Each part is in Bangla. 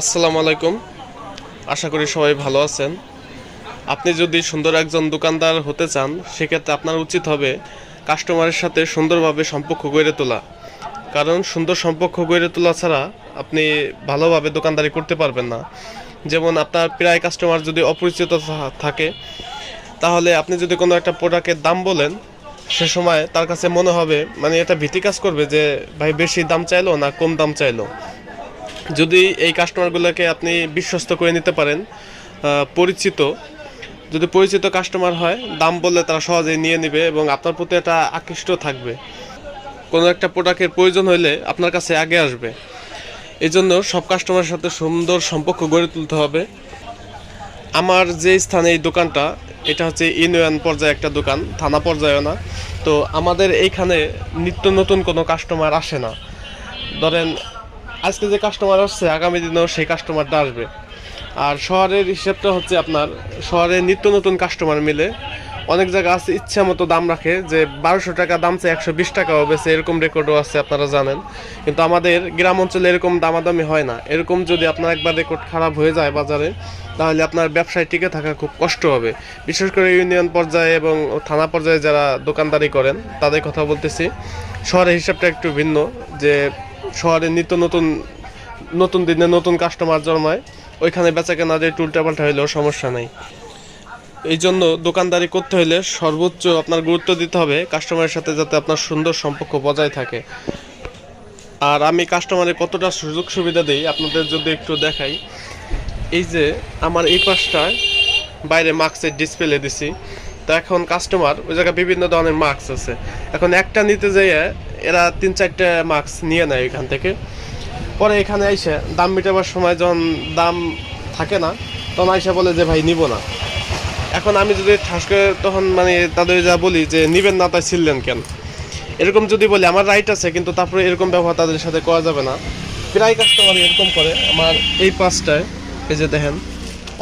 আসসালামু আলাইকুম। আশা করি সবাই ভালো আছেন। আপনি যদি সুন্দর একজন দোকানদার হতে চান, সেক্ষেত্রে আপনার উচিত হবে কাস্টমারের সাথে সুন্দরভাবে সম্পর্ক গড়ে তোলা। কারণ সুন্দর সম্পর্ক গড়ে তোলা ছাড়া আপনি ভালোভাবে দোকানদারি করতে পারবেন না। যেমন আপনার প্রায় কাস্টমার যদি অপরিচিত থাকে, তাহলে আপনি যদি কোনো একটা প্রোডাক্টের দাম বলেন, সে সময় তার কাছে মনে হবে মানে এটা ভীতি কাজ করবে যে, ভাই, বেশি দাম চাইলো না কম দাম চাইলো? যদি এই কাস্টমারগুলোকে আপনি বিশ্বস্ত করে নিতে পারেন পরিচিত, যদি পরিচিত কাস্টমার হয়, দাম বললে তারা সহজেই নিয়ে নেবে এবং আপনার প্রতি একটা আকৃষ্ট থাকবে। কোনো একটা প্রোডাক্টের প্রয়োজন হলে আপনার কাছে আগে আসবে। এই জন্য সব কাস্টমারের সাথে সুন্দর সম্পর্ক গড়ে তুলতে হবে। আমার যে স্থানে এই দোকানটা, এটা হচ্ছে ইউনিয়ন পর্যায়ে একটা দোকান, থানা পর্যায়ে না। তো আমাদের এইখানে নিত্য নতুন কোনো কাস্টমার আসে না। ধরেন আজকে যে কাস্টমার আসছে, আগামী দিনেও সেই কাস্টমারটা আসবে। আর শহরের হিসেবটা হচ্ছে আপনার, শহরে নিত্য নতুন কাস্টমার মিলে অনেক জায়গা আছে ইচ্ছা মতো দাম রাখে, যে বারোশো টাকা দাম চেয়ে একশো বিশ টাকাও বেছে এরকম রেকর্ডও আছে, আপনারা জানেন। কিন্তু আমাদের গ্রাম অঞ্চলে এরকম দামাদামি হয় না। এরকম যদি আপনার একবার রেকর্ড খারাপ হয়ে যায় বাজারে, তাহলে আপনার ব্যবসায় টিকে থাকা খুব কষ্ট হবে। বিশেষ করে ইউনিয়ন পর্যায়ে এবং থানা পর্যায়ে যারা দোকানদারি করেন, তাদের কথা বলতেছি। শহরের হিসাবটা একটু ভিন্ন, যে শহরে নিত্য নতুন নতুন দিনে নতুন কাস্টমার জন্মায়। ওইখানে বেচা কেনা দিয়ে উল্টাপাল্টা হইলেও সমস্যা নাই। এই জন্য দোকানদারি করতে হলে সর্বোচ্চ আপনার গুরুত্ব দিতে হবে কাস্টমারের সাথে যাতে আপনার সুন্দর সম্পর্ক বজায় থাকে। আর আমি কাস্টমারের কতটা সুযোগ সুবিধা দিই আপনাদের যদি একটু দেখাই। এই যে আমার এই পাশটায় বাইরে মাস্কের ডিসপ্লে দিছি। তো এখন কাস্টমার ওই জায়গায় বিভিন্ন ধরনের মাস্ক আছে। এখন একটা নিতে যেয়ে এরা তিন চারটে মাস্ক নিয়ে নেয় এখান থেকে। পরে এখানে এসে দাম মেটাবার সময় যখন দাম থাকে না, তখন আইসা বলে যে, ভাই, নিব না। এখন আমি যদি ঠাস করে তখন মানে তাদের যা বলি যে, নিবেন না, তাই ছিললেন কেন? এরকম যদি বলি, আমার রাইট আছে, কিন্তু তারপরে এরকম ব্যবহার তাদের সাথে করা যাবে না। প্রায় কাস্টমার এরকম করে। আমার এই পাঁচটায়, এই যে দেখেন,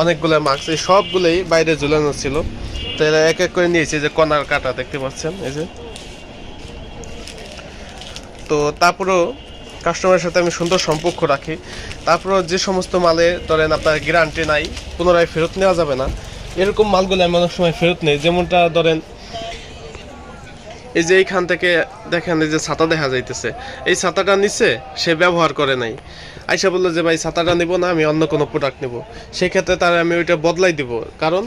অনেকগুলো মাস্ক এই সবগুলোই বাইরে ঝুলানো ছিল। তো এরা এক এক করে নিয়েছে যে কনার কাটা দেখতে পাচ্ছেন, এই যে। তো তারপরেও কাস্টমারের সাথে আমি সুন্দর সম্পর্ক রাখি। তারপরও যে সমস্ত মালে ধরেন আপনার গ্যারান্টি নাই, পুনরায় ফেরত নেওয়া যাবে না। এরকম মালগুলো আমি অনেক সময় ফেরত নেই। যেমনটা ধরেন, এই যে এইখান থেকে দেখেন এই যে ছাতা দেখা যাইতেছে। এই ছাতাটা নিচে সে ব্যবহার করে নাই। আইসা বলল যে, ভাই, ছাতাটা নিব না, আমি অন্য কোনো প্রোডাক্ট নেব। সেক্ষেত্রে তার আমি ওইটা বদলাই দিব। কারণ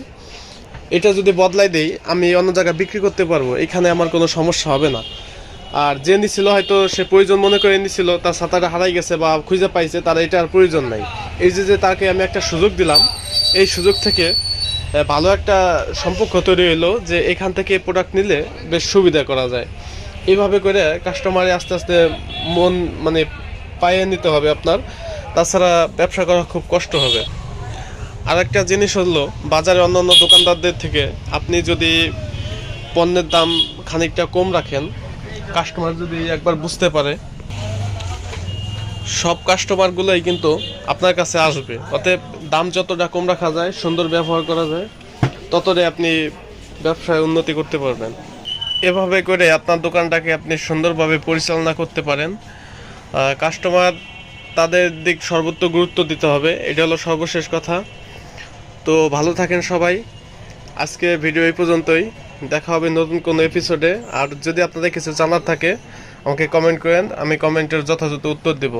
এটা যদি বদলাই দেই, আমি অন্য জায়গায় বিক্রি করতে পারব। এখানে আমার কোনো সমস্যা হবে না। আর যে নিছিল হয়তো সে প্রয়োজন মনে করে নিছিল, তার ছাতাটা হারাই গেছে বা খুঁজে পাইছে, তার এটা আর প্রয়োজন নাই। এই যে যে তাকে আমি একটা সুযোগ দিলাম, এই সুযোগ থেকে ভালো একটা সম্পর্ক তৈরি হলো যে এখান থেকে প্রোডাক্ট নিলে বেশ সুবিধা করা যায়। এইভাবে করে কাস্টমারে আস্তে আস্তে মন মানে পায়ে নিতে হবে আপনার। তাছাড়া ব্যবসা করা খুব কষ্ট হবে। আর একটা জিনিস হলো, বাজারে অন্যান্য দোকানদারদের থেকে আপনি যদি পণ্যের দাম খানিকটা কম রাখেন কাস্টমার যদি একবার বুঝতে পারে, সব কাস্টমারগুলোই কিন্তু আপনার কাছে আসবে। অতএব দাম যতটা কম রাখা যায়, সুন্দর ব্যবহার করা যায়, ততটাই আপনি ব্যবসায় উন্নতি করতে পারবেন। এভাবে করে আপনার দোকানটাকে আপনি সুন্দরভাবে পরিচালনা করতে পারেন। কাস্টমার তাদের দিক সর্বোচ্চ গুরুত্ব দিতে হবে, এটা হলো সর্বশেষ কথা। তো ভালো থাকেন সবাই। আজকে ভিডিও এই পর্যন্তই। দেখা হবে নতুন কোনো এপিসোডে আর যদি আপনাদের কিছু জানার থাকে, আমাকে কমেন্ট করেন, আমি কমেন্টের যথাযথ উত্তর দেব।